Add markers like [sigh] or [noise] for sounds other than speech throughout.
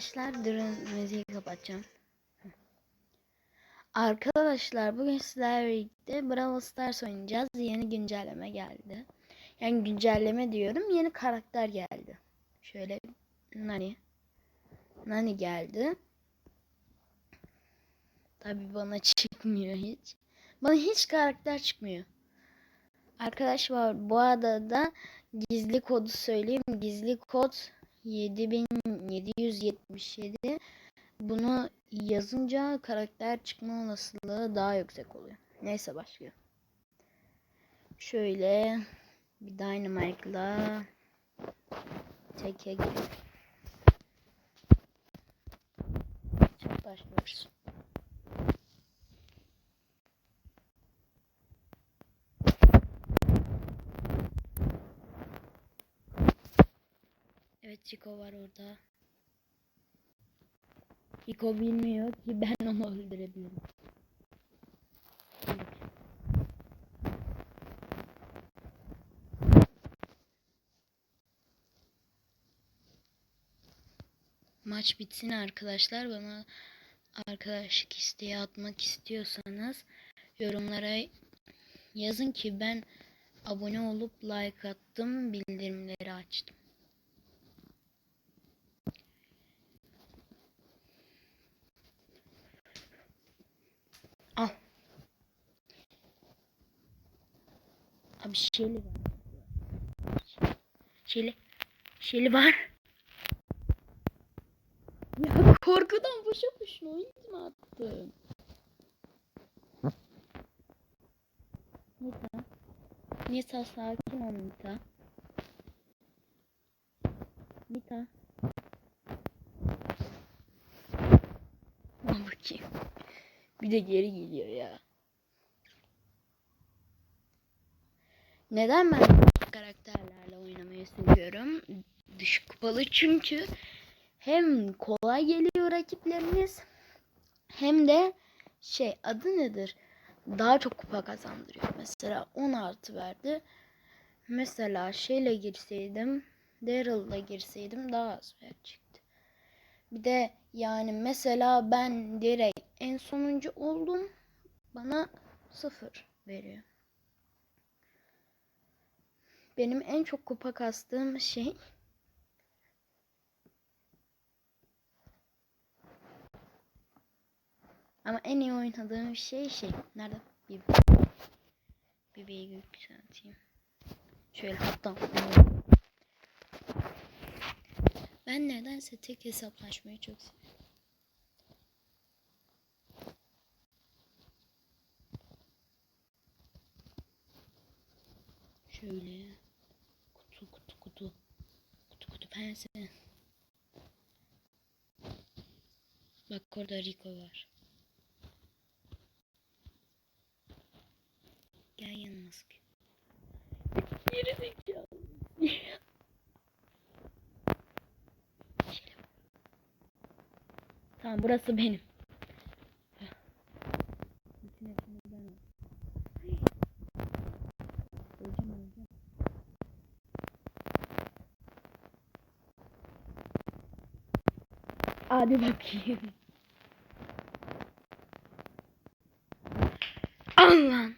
arkadaşlar durun müziği kapatacağım. Arkadaşlar bugün sizlerle birlikte Brawl Stars oynayacağız. Yeni güncelleme geldi. Yani güncelleme diyorum yeni karakter geldi. Şöyle Nani. Nani geldi. Tabi bana [laughs] çıkmıyor hiç. Bana hiç karakter çıkmıyor. Arkadaşlar bu arada gizli kodu söyleyeyim. Gizli kod 7777 bunu yazınca karakter çıkma olasılığı daha yüksek oluyor. Neyse başlıyor. Şöyle bir Dynamite'la teke. Çok başlıyoruz. Evet Chico var orada. Chico bilmiyor ki ben [laughs] onu öldürebilirim. Maç bitsin arkadaşlar. Bana arkadaşlık isteği atmak istiyorsanız yorumlara yazın ki ben abone olup like attım, bildirimleri açtım. Abi şeyli var. Şeyli. Şeyli var. Ya korkudan boşa boşuna oyun mu attın? Nita. Nita sakin ol Nita. Nita. Al bakayım. Bir de geri geliyor ya. Neden ben karakterlerle oynamayı seviyorum? Düşük kupalı çünkü hem kolay geliyor rakipleriniz hem de şey adı nedir? Daha çok kupa kazandırıyor. Mesela 10 artı verdi. Mesela şeyle girseydim Daryl'la girseydim daha az verecekti. Bir de yani mesela ben direkt en sonuncu oldum. Bana sıfır veriyor. Benim en çok kupa kastığım şey ama en iyi oynadığım şey şey nerede? Bir bebeği yükselteyim. Şöyle hatta ben nedense tek hesaplaşmayı çok seviyorum. Şöyle pense. Bak orada Rico var. Gel yanıma sık. Geri zekalı. Tamam burası benim. Hadi bakayım. Al.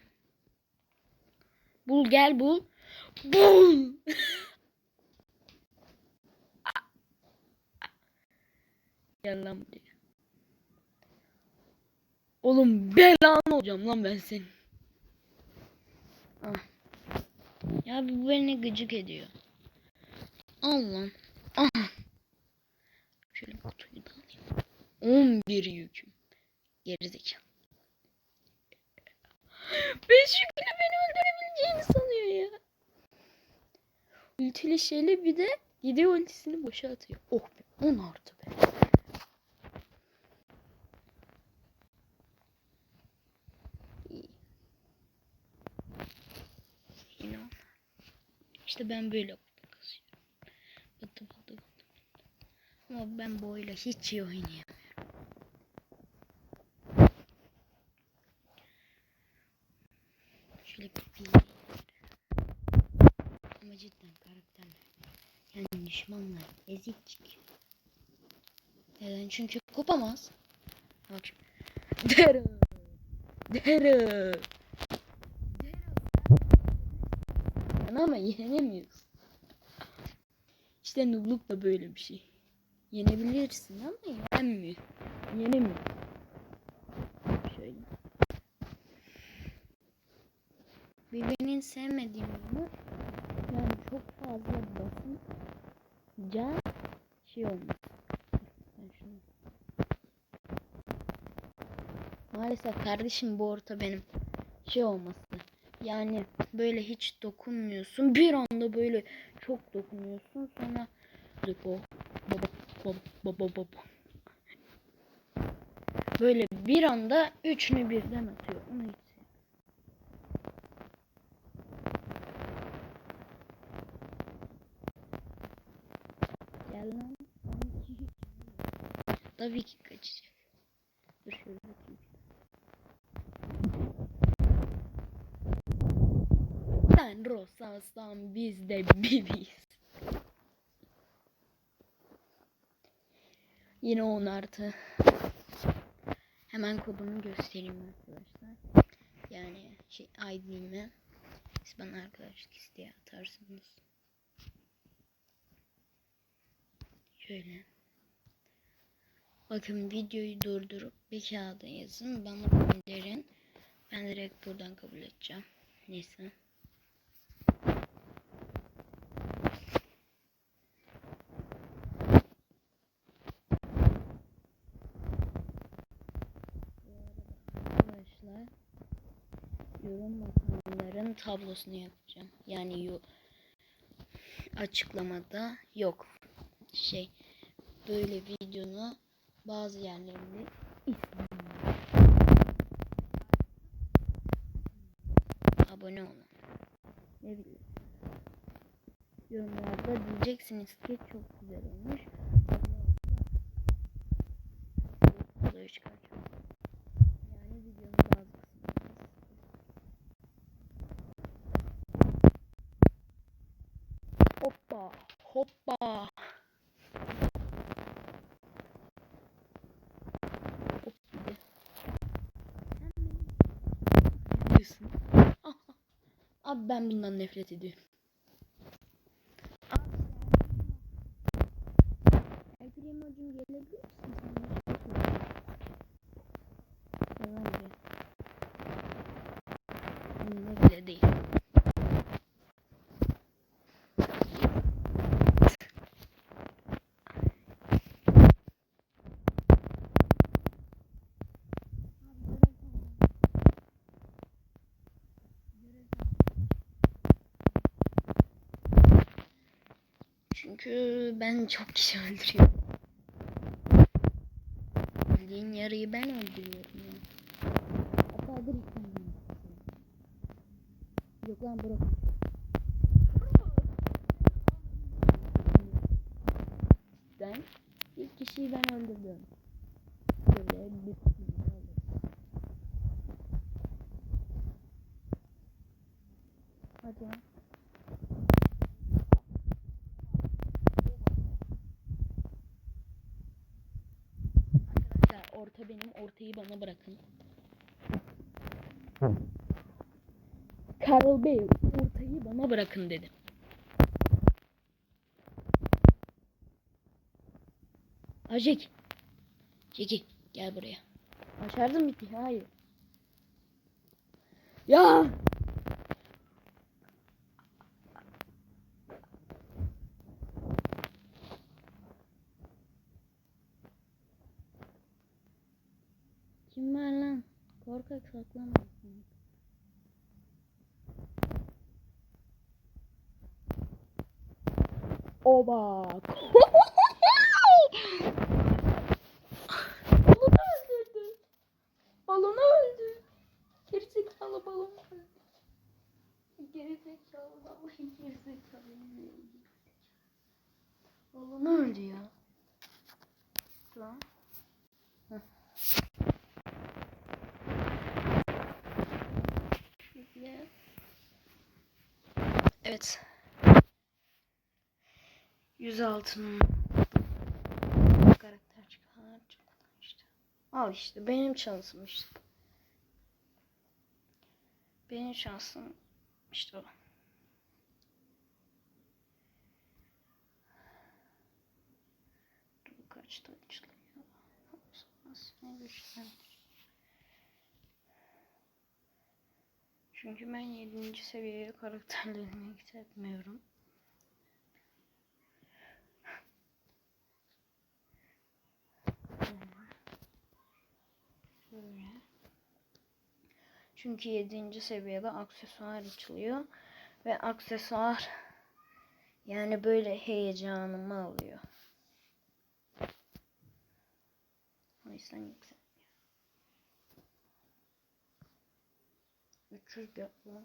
Bul gel bul. Bul. [laughs] gel lan buraya. Oğlum belan olacağım lan ben senin. Ah. Ya bu beni gıcık ediyor. Al. Ah. Şöyle kutuyu da alayım. 11 yüküm. Gerizekalı. Beş yükle beni öldürebileceğini sanıyor ya. Ultili şeyle bir de gidiyor ultisini boşa atıyor. Oh be 10 artı be. On. İşte ben böyle bıdı. Ama ben bu oyla hiç iyi oynayamıyorum. Şöyle bir Ama cidden karakterler. Yani düşmanlar ezik. Neden? Çünkü kopamaz. Bak. şimdi. Dero. Dero. Ama yenemiyorsun. İşte nubluk da böyle bir şey. Yenebilirsin ama yenmiyor. Yenemiyor. Şöyle. Birbirini sevmediğim yanı yani çok fazla basınca şey olmaz. Maalesef kardeşim bu orta benim şey olması. Yani böyle hiç dokunmuyorsun. Bir anda böyle çok dokunuyorsun. Sonra baba baba baba baba. Böyle bir anda üçünü birden atıyor. Onu hiç sevmem. Gel lan. Sanki hiç- Tabii ki kaçacak. Dur şöyle bakayım. Sen Rosas'tan biz de biriz. Yine 10 artı. Hemen kodumu göstereyim arkadaşlar. Yani şey ID'mi. Siz bana arkadaşlık isteği atarsınız. Şöyle. Bakın videoyu durdurup bir kağıda yazın. Bana gönderin. Ben direkt buradan kabul edeceğim. Neyse. Arkadaşlar yorum yapanların tablosunu yapacağım. Yani yo açıklamada yok. Şey böyle videonu bazı yerlerinde abone olun. Ne bileyim. Yorumlarda diyeceksiniz ki çok güzel olmuş. Abone olun. Videoyu çıkartacağım. Yani videonun bazı kısımlarını Hoppa hoppa. Hop bir de. Sen beni yapıyorsun. Ah, ah. Abi ben bundan nefret ediyorum. Abi sen- El Primo'cum gelebilir misin? Sana bir şey soracağım. Gel lan buraya. Bununla bile değil. Çünkü ben çok kişi öldürüyorum. Bildiğin yarıyı ben öldürüyorum ya. Hatta. Yok lan bırak. Ben ilk kişiyi ben öldürdüm. Böyle bir kişiyi öldürdüm. Hadi lan. Orta benim ortayı bana bırakın. Karl Bey ortayı bana bırakın dedim. Ajik. Jeki gel buraya. Başardım bitti. Hayır. Ya. Var lan? Korkak saklamasın. Oba. Balonu öldürdü. Balonu öldü. Gerizekalı balonu öldü. Gerizekalı vallahi gerizekalı. Balonu öldü ya. Lan. Evet. 106 karakter çıkan. Al işte benim şansım işte. Benim şansım işte o. Dur kaçta açılıyor? Aslında güçlendir. Çünkü ben 7. seviyeye karakterlerimi yükseltmiyorum. Böyle. Çünkü 7. seviyede aksesuar açılıyor. Ve aksesuar yani böyle heyecanımı alıyor. O yüzden yükseltmiyor. 300 yapma.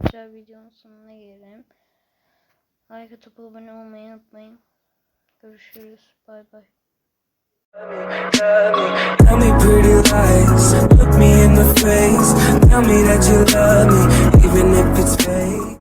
Arkadaşlar videonun sonuna gelelim. Like atıp abone olmayı unutmayın. Görüşürüz. Bay bay. Tell me pretty lies, look me in the face. Tell me that you love me, even if it's fake.